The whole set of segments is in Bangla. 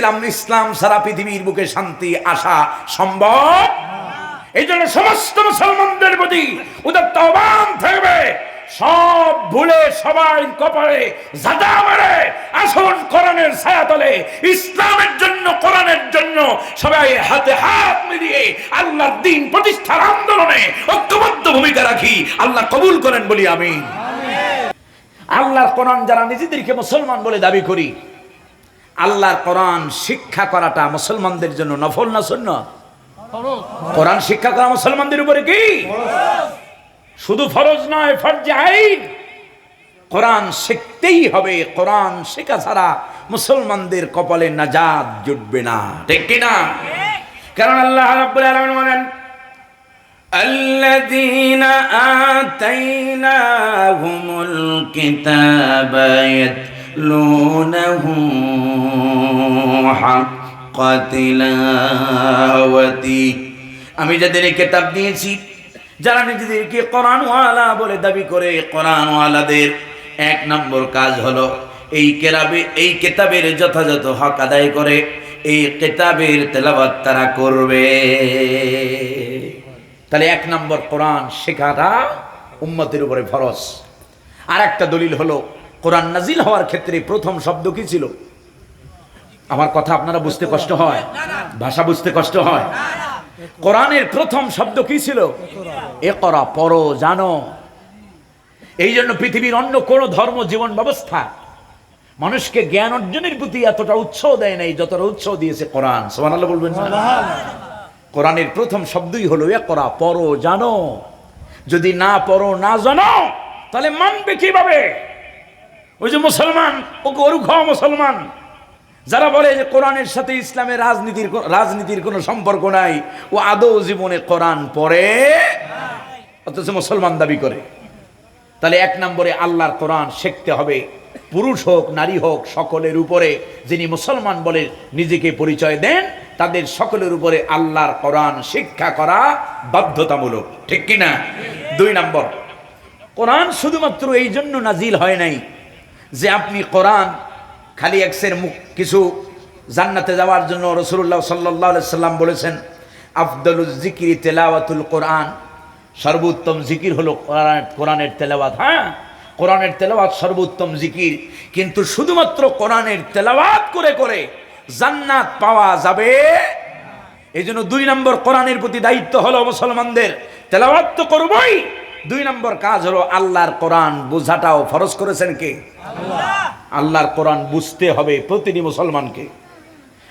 ইসলাম ইসলাম সারা পৃথিবীর বুকে শান্তি আসা সম্ভব? এই জন্য সমস্ত মুসলমানদের প্রতি উদাত্ত আহ্বান থাকবে। সব ভুলে সবাই কপালে জাদা মারে আসুন কোরআনের ছায়া তলে ইসলামের জন্য কোরআনের জন্য সবাই হাতে হাত মিলিয়ে আল্লাহর দিন প্রতিষ্ঠার আন্দোলনে ঐক্যবদ্ধ ভূমিকা রাখি। আল্লাহ কবুল করেন বলি আমি আল্লাহর কোরআন যারা নিজেদেরকে মুসলমান বলে দাবি করি আল্লাহর কোরআন শিক্ষা করাটা মুসলমানদের জন্য নফল না শূন্য কোরআন শিক্ষা করা মুসলমানদের উপরে কি শুধু ফরজ নয় ফরজে আইন কোরআন শিখতেই হবে কোরআন শেখা ছাড়া মুসলমানদের কপালে নাজাত জুটবে না ঠিক কি না কারণ আল্লাহ রাব্বুল আলামিন বলেন الذين آتيناهم الكتاب يتلونه حق تلاوته আমি যাদের এই কেতাব দিয়েছি যারা নিজেদেরকে কোরআনওয়ালা বলে দাবি করে কোরআনওয়ালাদের এক নম্বর কাজ হলো এই কেরাবে এই কেতাবের যথাযথ হক আদায় করে এই কেতাবের তেলাবাত তারা করবে তাহলে এক নম্বর কোরআন শেখাটা উম্মতের উপরে ফরজ আর একটা দলিল হলো কোরআন নাজিল হওয়ার ক্ষেত্রে প্রথম শব্দ কি ছিল? আমার কথা আপনারা বুঝতে কষ্ট হয়। ভাষা বুঝতে কষ্ট হয়। কোরআনের প্রথম শব্দ কি ছিল? এ করা পড়ো, জানো। এই জন্য পৃথিবীর অন্য কোন ধর্ম, জীবন ব্যবস্থা মানুষকে জ্ঞান অর্জনের প্রতি এতটা উৎসাহ দেয় নাই যতটা উৎসাহ দিয়েছে কোরআন। সোমান বলবেন না? কোরআনের প্রথম শব্দই হলো এ করা পড়ো, জানো। যদি না পড়ো, না জানো, তাহলে মানবে কীভাবে? ওই যে মুসলমান, ও গরু খাওয়া মুসলমান, যারা বলে যে কোরআনের সাথে ইসলামের রাজনীতির রাজনীতির কোনো সম্পর্ক নাই, ও আদৌ জীবনে কোরআন পড়ে? অথচ মুসলমান দাবি করে। তাহলে এক নম্বরে আল্লাহর কোরআন শিখতে হবে। পুরুষ হোক, নারী হোক, সকলের উপরে। যিনি মুসলমান বলে নিজেকে পরিচয় দেন, তাদের সকলের উপরে আল্লাহর কোরআন শিক্ষা করা বাধ্যতামূলক। ঠিক কিনা? দুই নম্বর, কোরআন শুধুমাত্র এই জন্য নাজিল হয় নাই যে আপনি কোরআন খালি এক্সের মুখ কিছু জান্নাতে যাওয়ার জন্য রসুল্লাহ সাল্লাহ সাল্লাম বলেছেন আফদলুল জিকির তেলাওয়াতুল কোরআন। সর্বোত্তম জিকির হলো কোরআন, কোরআনের তেলাওয়াত। হ্যাঁ কোরআনের তেলাওয়াত সর্বোত্তম জিকির। কিন্তু শুধুমাত্র কোরআনের তেলাওয়াত করে করে জান্নাত পাওয়া যাবে এই জন্য দুই নম্বর কোরআনের প্রতি দায়িত্ব হলো মুসলমানদের। তেলাওয়াত তো করবই। দুই নম্বর কাজ হলো আল্লাহর কোরআন বোঝাটাও ফরজ করেছেন কে? আল্লাহর কোরআন বুঝতে হবে প্রতিটি মুসলমানকে।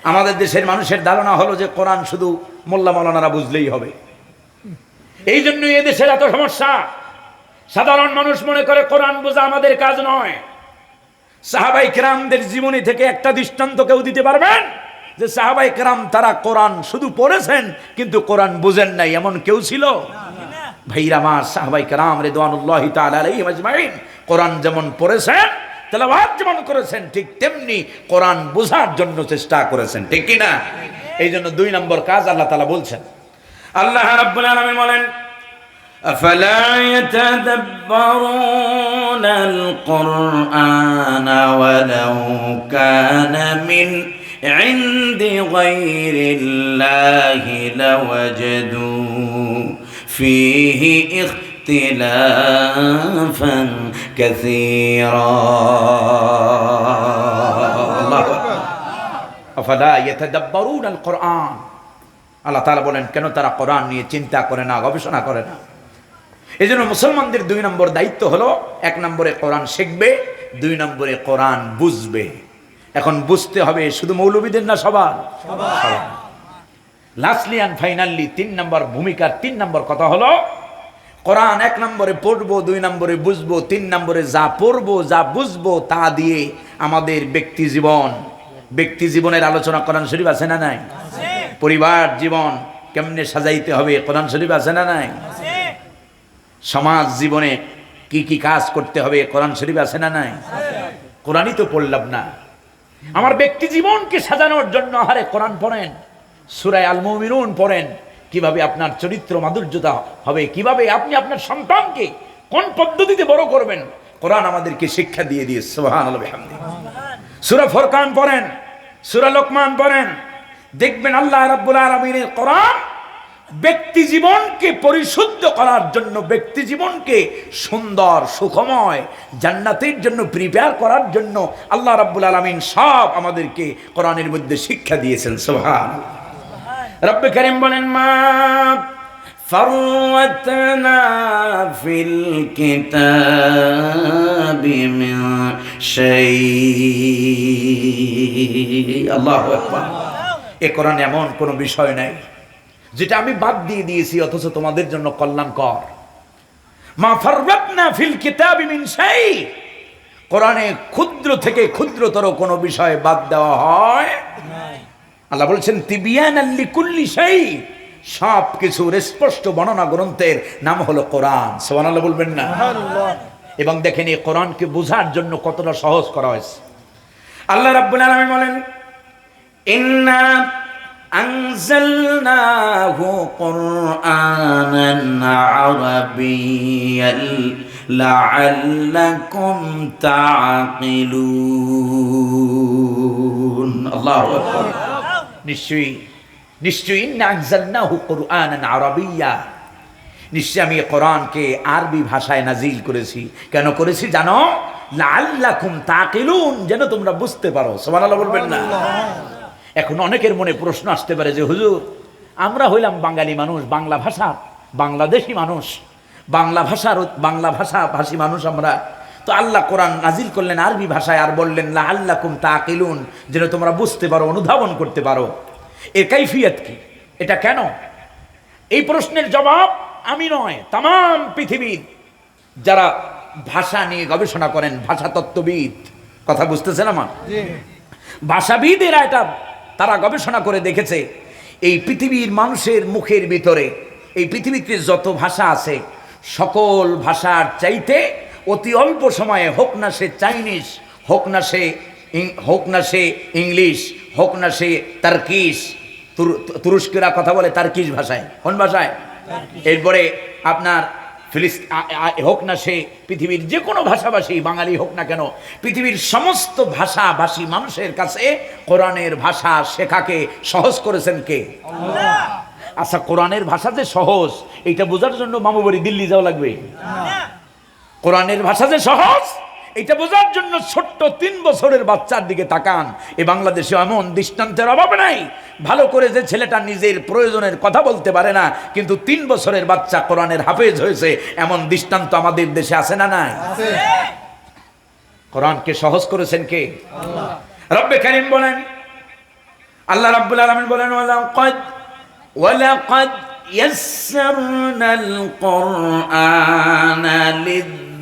আমাদের দেশের মানুষের ধারণা হলো যে কোরআন শুধু মোল্লা মৌলানারা বুঝলেই হবে। এই জন্য এ দেশের এত সমস্যা। সাধারণ মানুষ মনে করে কোরআন বোঝা আমাদের কাজ নয়। সাহাবাই কেরামদের জীবনী থেকে একটা দৃষ্টান্ত কেউ দিতে পারবেন? যে সাহাবাই কেরাম তারা কোরআন শুধু পড়েছেন, কিন্তু কোরআন বুঝেন নাই, এমন কেউ ছিল? ভাইরা আমার সাহাবাই কেরাম রেদওয়ানুল্লাহ তালাইহিম আজমাইন কোরআন যেমন পড়েছেন তেলাওয়াত যেমন করেছেন ঠিক তেমনি কোরআন বোঝার জন্য চেষ্টা করেছেন ঠিক কি না এই জন্য দুই নম্বর কাজ আল্লাহ তালা বলছেন আল্লাহ রাব্বুল আলামিন বলেন أفلا يتدبرون القرآن ولو كان من عند غير الله لوجدوا فيه اختلافا كثيرا আফালা ইয়াতাদাব্বারুন আল কোরআন আল্লাহ তাআলা বলেন কেন তারা কোরআন নিয়ে চিন্তা করে না গবেষণা করে না এই জন্য মুসলমানদের দুই নম্বর দায়িত্ব হলো এক নম্বরে কোরআন শিখবে দুই নম্বরে কোরআন বুঝবে এখন বুঝতে হবে শুধু মৌলবীদের না সবার লাস্টলি অ্যান্ড ফাইনালি তিন নম্বর ভূমিকার তিন নম্বর কথা হলো, কোরআন এক নম্বরে পড়ব, দুই নম্বরে বুঝব, তিন নম্বরে যা পড়ব, যা বুঝব, তা দিয়ে আমাদের ব্যক্তি জীবন। ব্যক্তি জীবনের আলোচনা কোরআন শরীফ আছে না নাই? পরিবার জীবন কেমনে সাজাইতে হবে, কোরআন শরীফ আছে না নাই? সমাজ জীবনে কি কি কাজ করতে হবে, কোরআন শরীফ আছে না নাই? কোরআনই তো পড়লাম না। আমার ব্যক্তি জীবনকে সাজানোর জন্য আহারে কোরআন পড়েন। সুরায় আল মুমিনুন পড়েন, কীভাবে আপনার চরিত্র মাধুর্যতা হবে, কীভাবে আপনি আপনার সন্তানকে কোন পদ্ধতিতে বড় করবেন। কোরআন আমাদেরকে শিক্ষা দিয়ে দিয়ে বিহামদিহি। সূরা ফরকান পড়েন, সুরা লোকমান বলেন দেখবেন আল্লাহ রাব্বুল আলামিনের কোরআন ব্যক্তি জীবনকে পরিশুদ্ধ করার জন্য, ব্যক্তি জীবনকে সুন্দর, সুখময়, জান্নাতের জন্য প্রিপেয়ার করার জন্য আল্লাহ রাব্বুল আলামিন সব আমাদেরকে কোরআনের মধ্যে শিক্ষা দিয়েছেন সুবহান রব্বে করিম বলেন মা فرتنا في الكتاب من شيء আল্লাহ আকবার এ কোরআন এমন কোনো বিষয় নাই যেটা আমি বাদ দিয়ে দিয়েছি অথচ তোমাদের জন্য কল্যাণকর মা ফাররাতনা ফিল কিতাবি মিন শাই কোরআনে ক্ষুদ্র থেকে ক্ষুদ্রতর কোনো বিষয় বাদ দেওয়া হয় আল্লাহ বলছেন তিবিয়ান আল্লি কুল্লি সেই সব কিছুর স্পষ্ট বর্ণনা গ্রন্থের নাম হলো কোরআন। সোহান আল্লাহ বলবেন না? এবং দেখেন এই কোরআনকে বোঝার জন্য কতটা সহজ করা হয়েছে। আল্লাহ রাব্বুল আলামিন বলেন ইন্না আনজালনাহু কুরআনান আরাবিয়াল লাআল্লাকুম তাআকিলুন। আল্লাহু আকবার। নিশ্চয়ই নিশ্চয়ই নানজালনাহু কুরআনান আরাবিয়্যা নিশ্চয়ই আমি কোরআনকে আরবি ভাষায় নাজিল করেছি। কেন করেছি জানো? লাআল্লাকুম তাকিলুন যেন তোমরা বুঝতে পারো। সুবহানাল্লাহ বলবেন না। এখন অনেকের মনে প্রশ্ন আসতে পারে যে হুজুর আমরা হইলাম বাঙালি মানুষ বাংলা ভাষা বাংলাদেশি মানুষ। বাংলা ভাষার বাংলা ভাষা ভাষী মানুষ আমরা। তো আল্লাহ কোরআন নাজিল করলেন আরবি ভাষায় আর বললেন লা আল্লাকুম তাকিলুন যেন তোমরা বুঝতে পারো অনুধাবন করতে পারো। এর কাইফিয়ত কি? এটা কেন? এই প্রশ্নের জবাব আমি নয় তাম পৃথিবীর যারা ভাষা নিয়ে গবেষণা করেন ভাষা তত্ত্ববিদ কথা বুঝতেছেন আমার? ভাষাবিদেরা এটা তারা গবেষণা করে দেখেছে এই পৃথিবীর মানুষের মুখের ভিতরে এই পৃথিবীতে যত ভাষা আছে সকল ভাষার চাইতে অতি অল্প সময়ে হোক না সে চাইনিজ হোক না সে হোক না সে ইংলিশ হোক না সে তার্কিশ তুর- তুরস্কেরা কথা বলে তার্কিশ ভাষায়। কোন ভাষায়? এরপরে আপনার ফিলিস্ত হোক না সে পৃথিবীর যে কোনো ভাষাভাষী বাঙালি হোক না কেন পৃথিবীর সমস্ত ভাষাভাষী মানুষের কাছে কোরআনের ভাষা শেখাকে সহজ করেছেন কে? আচ্ছা কোরআনের ভাষা যে সহজ এইটা বোঝার জন্য মামু বাড়ি দিল্লি যাওয়া লাগবে। কোরআনের ভাষা যে সহজ এটা বোঝার জন্য ছোট্ট তিন বছরের বাচ্চার দিকে তাকান। এ বাংলাদেশে এমন দৃষ্টান্তের অভাব নাই। ভালো করে যে ছেলেটা নিজের প্রয়োজনের কথা বলতে পারে না কিন্তু তিন বছরের বাচ্চা কোরআনের হাফেজ হয়েছে এমন দৃষ্টান্ত আমাদের দেশে আছে না নাই? কোরআনকে সহজ করেছেন কে? রব্বে করিম বলেন আল্লাহ রাব্বুল আলমিন বলেন ওয়ালাকাদ ওয়ালাকাদ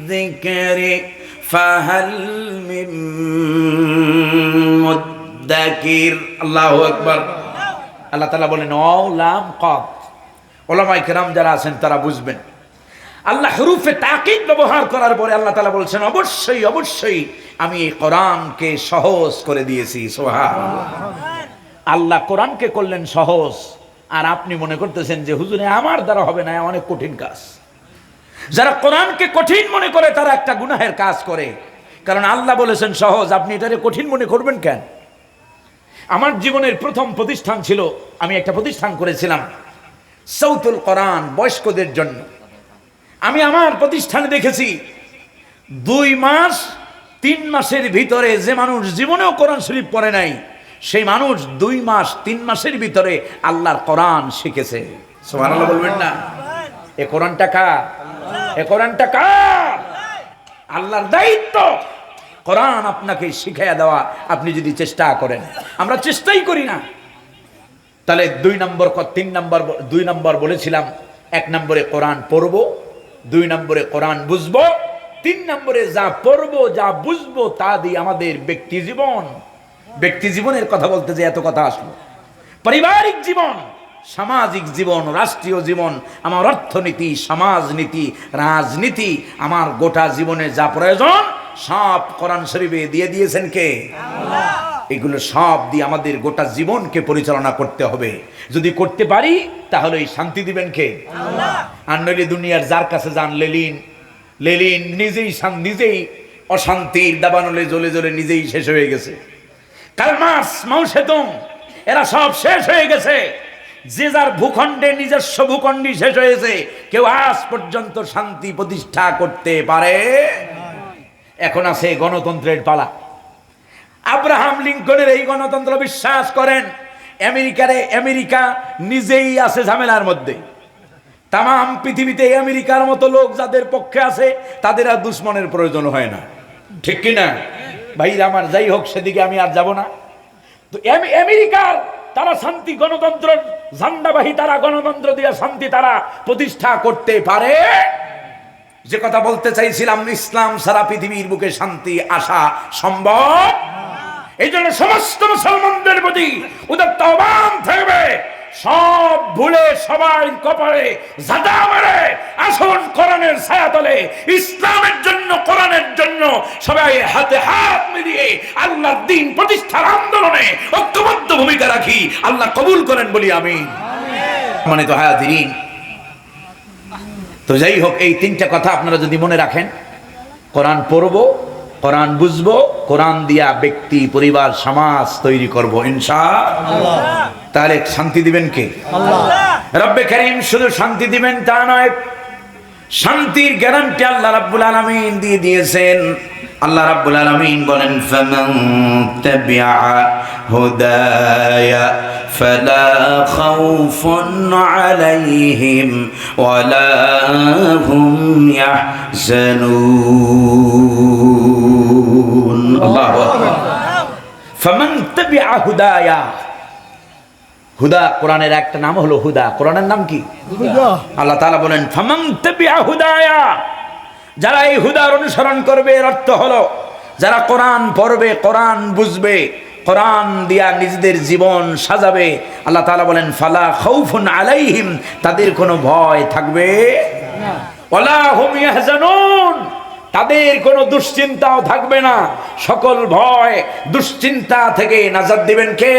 للذكر فهل من مدكر আল্লাহু আকবার আল্লাহ তাআলা বলেন অলাম কদ ওলামায়ে কেরাম যারা আছেন তারা বুঝবেন আল্লাহ হরুফে তাকিদ ব্যবহার করার পরে আল্লাহ তাআলা বলছেন অবশ্যই অবশ্যই আমি এই কোরআনকে সহজ করে দিয়েছি সুবহানাল্লাহ আল্লাহ কোরআনকে করলেন সহজ আর আপনি মনে করতেছেন যে হুজুরে আমার দ্বারা হবে না অনেক কঠিন কাজ যারা কোরআনকে কঠিন মনে করে, তারা একটা গুনাহের কাজ করে। কারণ আল্লাহ বলেছেন, সহজ, আপনি এটারে কঠিন মনে করবেন কেন? আমার জীবনের প্রথম প্রতিষ্ঠান ছিল, আমি একটা প্রতিষ্ঠান করেছিলাম, সৌতুল কোরআন, বয়স্কদের জন্য। আমি আমার প্রতিষ্ঠানে দেখেছি, দুই মাস, তিন মাসের ভিতরে যে মানুষ জীবনেও কোরআন শরীফ পড়ে নাই, সেই মানুষ দুই মাস, তিন মাসের ভিতরে আল্লাহর কোরআন শিখেছে। বলবেন না? এ কোরআনটা কার? এ কোরআনটা কার? আল্লাহর দায়িত্ব। কোরআন আপনাকে শিখাইয়া দেওয়া, আপনি যদি চেষ্টা করেন। আমরা চেষ্টাই করি না। তাহলে দুই নম্বর তিন নম্বর দুই নম্বর বলেছিলাম, এক নম্বরে কোরআন পড়ব, দুই নম্বরে কোরআন বুঝব, তিন নম্বরে যা পড়ব, যা বুঝব, তা দিয়ে আমাদের ব্যক্তি জীবন। ব্যক্তি জীবনের কথা বলতে যে এত কথা আসলো। পারিবারিক জীবন। সামাজিক জীবন রাষ্ট্রীয় জীবন আমার অর্থনীতি সমাজনীতি রাজনীতি আমার গোটা জীবনে যা প্রয়োজন সব কোরআন শরীফে দিয়ে দিয়েছেন কে? এগুলো সব দিয়ে আমাদের গোটা জীবনকে পরিচালনা করতে হবে। যদি করতে পারি তাহলে শান্তি দিবেন কে? আর নইলে দুনিয়ার যার কাছে যান লেলিন লেলিন নিজেই নিজেই অশান্তির দাবানলে জ্বলে জ্বলে নিজেই শেষ হয়ে গেছে। কালমাস মাউসেতুং এরা সব শেষ হয়ে গেছে। যে যার ভূখণ্ডে নিজস্ব ভূখণ্ডই শেষ হয়েছে, কেউ আজ পর্যন্ত শান্তি প্রতিষ্ঠা করতে পারে। এখন আছে গণতন্ত্রের পালা। আব্রাহাম লিঙ্কনের এই গণতন্ত্র বিশ্বাস করেন, আমেরিকারে আমেরিকা নিজেই আছে ঝামেলার মধ্যে। তাম পৃথিবীতে আমেরিকার মতো লোক যাদের পক্ষে আছে, তাদের আর দুশ্মনের প্রয়োজন হয় না। ঠিক কি না ভাই আমার, যাই হোক, সেদিকে আমি আর যাব না। তো আম- আমেরিকার তারা শান্তি, গণতন্ত্র, ঝান্ডাবাহী তারা, গণতন্ত্র দিয়ে শান্তি তারা প্রতিষ্ঠা করতে পারে। যে কথা বলতে চাইছিলাম, ইসলাম সারা পৃথিবীর বুকে শান্তি আসা সম্ভব। এই জন্য সমস্ত মুসলমানদের প্রতি উদার আহ্বান থাকবে। সব ভুলে সবাই কপালে জাদা মেরে। আসুন কোরআনের ছায়া তলে ইসলামের জন্য, কোরআনের জন্য সবাই হাতে হাত মিলিয়ে আল্লাহর দিন প্রতিষ্ঠার আন্দোলনে ঐক্যবদ্ধ ভূমিকা রাখি। আল্লাহ কবুল করেন বলি আমি মানে তো হায়াতিরিন তো যাই হোক, এই তিনটা কথা আপনারা যদি মনে রাখেন, কোরআন পড়ব কোরআন বুঝব কোরআন দিয়া ব্যক্তি পরিবার সমাজ তৈরি করব ইনশা তাহলে শান্তি দিবেন কে? রব্বে করিম শুধু শান্তি দিবেন তা নয় শান্তির গ্যারান্টি আল্লাহ রাব্বুল আলমিন দিয়ে দিয়েছেন। আল্লাহ রাব্বুল আলমিন বলেন ফামান তাবিআ হুদায়া ফলা খাউফুন আলাইহিম ولا هم يحزنون আল্লাহ ফামান তাবিআ হুদায়া হুদা কোরআনের একটা নাম হলো হুদা কোরআনের নাম কি আল্লাহ তাআলা বলেন ফামান তাবিআ হুদায়া যারা এই হুদার অনুসরণ করবে এর অর্থ হলো যারা কোরআন পড়বে কোরআন বুঝবে কোরআন দিয়া নিজেদের জীবন সাজাবে। আল্লাহ তালা বলেন, ফালা খৌফুন আলাইহিম, তাদের কোনো ভয় থাকবে তাদের কোনো দুশ্চিন্তাও থাকবে না। সকল ভয় দুশ্চিন্তা থেকে নাজাদ দিবেন কে?